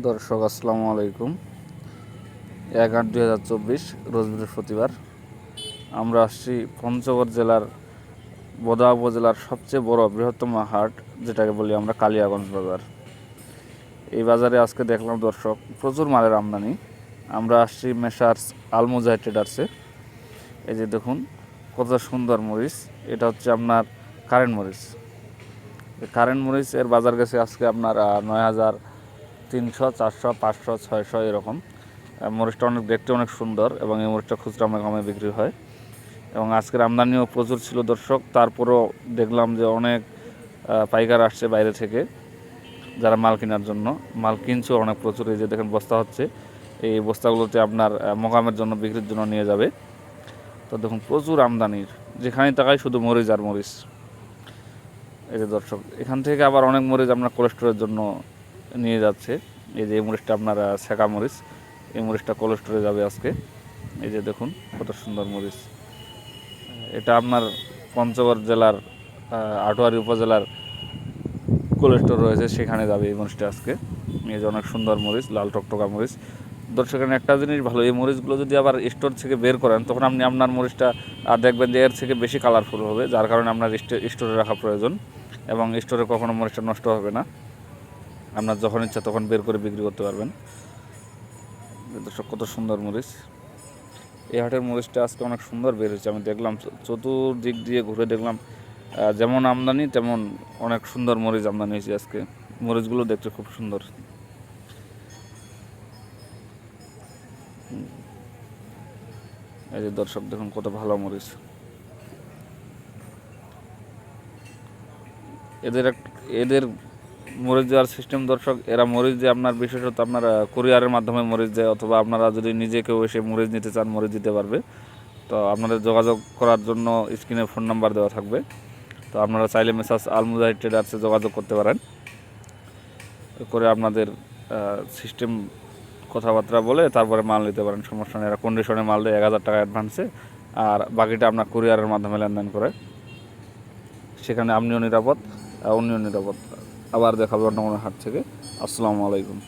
দর্শক, আসসালামু আলাইকুম। এক আট দুই হাজার চব্বিশ, রোজ বৃহস্পতিবার। আমরা আসছি পঞ্চগড় জেলার, বোদা উপজেলার সবচেয়ে বড় বৃহত্তম হাট, যেটাকে বলি আমরা কালিয়াগঞ্জ বাজার। এই বাজারে আজকে দেখলাম দর্শক, প্রচুর মালের আমদানি। আমরা আসছি মেশার্স আলমুজাহ ট্রেডার্সে এই যে দেখুন, কত সুন্দর মরিচ। এটা হচ্ছে আপনার কারেন্ট মরিচ। কারেন্ট মরিচ এর বাজার গেছে আজকে আপনার নয় হাজার তিনশো, চারশো, পাঁচশো, ছয়শো এরকম। মরিচটা অনেক দেখতে অনেক সুন্দর এবং এই মরিচটা খুচরা কমে বিক্রি হয়। এবং আজকের আমদানিও প্রচুর ছিল দর্শক। তারপরও দেখলাম যে অনেক পাইকার আসছে বাইরে থেকে যারা মাল কেনার জন্য। মাল কিনছে অনেক প্রচুর। এই যে দেখেন বস্তা হচ্ছে। এই বস্তাগুলোতে আপনার মোকামের জন্য, বিক্রির জন্য নিয়ে যাবে। তো দেখুন, প্রচুর আমদানির। যেখানে তাকাই শুধু মরিচ আর মরিচ। এই যে দর্শক, এখান থেকে আবার অনেক মরিচ আপনার কোলেস্টোরের জন্য নিয়ে যাচ্ছে। এই যে এই মরিচটা আপনার ছেঁকা মরিচ এই মরিচটা কোলেস্টোরে যাবে আজকে। এই যে দেখুন, কত সুন্দর মরিচ এটা আপনার পঞ্চগড় জেলার আটোয়ারি উপজেলার কোলেস্টোর রয়েছে, সেখানে যাবে এই মরিচটা আজকে। এই যে অনেক সুন্দর মরিচ লাল টকটকা মরিচ দর্শক একটা জিনিস ভালো, এই মরিচগুলো যদি আবার স্টোর থেকে বের করেন, তখন আপনি আপনার মরিচটা আর দেখবেন যে এর থেকে বেশি কালারফুল হবে, যার কারণে আপনার স্টোরে রাখা প্রয়োজন। এবং স্টোরে কখনো মরিচটা নষ্ট হবে না। আপনার যখন ইচ্ছা তখন বের করে বিক্রি করতে পারবেন। দর্শক, কত সুন্দর মরিচ। এই হাটের মরিচটা আজকে অনেক সুন্দর বের হয়েছে। আমি দেখলাম চতুর্দিক দিয়ে ঘুরে দেখলাম যেমন আমদানি, তেমন অনেক সুন্দর মরিচ আমদানি হয়েছে আজকে। মরিচগুলো দেখতে খুব সুন্দর। এই যে দর্শক, দেখুন কত ভালো মরিচ। এদের এদের মরিচ দেওয়ার সিস্টেম দর্শক, এরা মরিচ দিয়ে আপনার বিশেষত আপনার কুরিয়ারের মাধ্যমে মরিচ দেয় অথবা আপনারা যদি নিজে কেউ এসে মরিচ নিতে চান, মরিচ দিতে পারবে। তো আপনাদের যোগাযোগ করার জন্য স্ক্রিনে ফোন নাম্বার দেওয়া থাকবে। তো আপনারা চাইলে মেসাজ আলমুজাহিদ ট্রেডার্সে যোগাযোগ করতে পারেন। করে আপনাদের সিস্টেম কথাবার্তা বলে তারপরে মাল নিতে পারেন। সমস্যা নেই, এরা কন্ডিশনে মাল দেয় এক হাজার টাকা অ্যাডভান্সে আর বাকিটা আপনার কুরিয়ারের মাধ্যমে লেনদেন করে। সেখানে আপনিও নিরাপদ উনিও নিরাপদ। আবার দেখাবো অন্য হাট থেকে। আসসালামু আলাইকুম।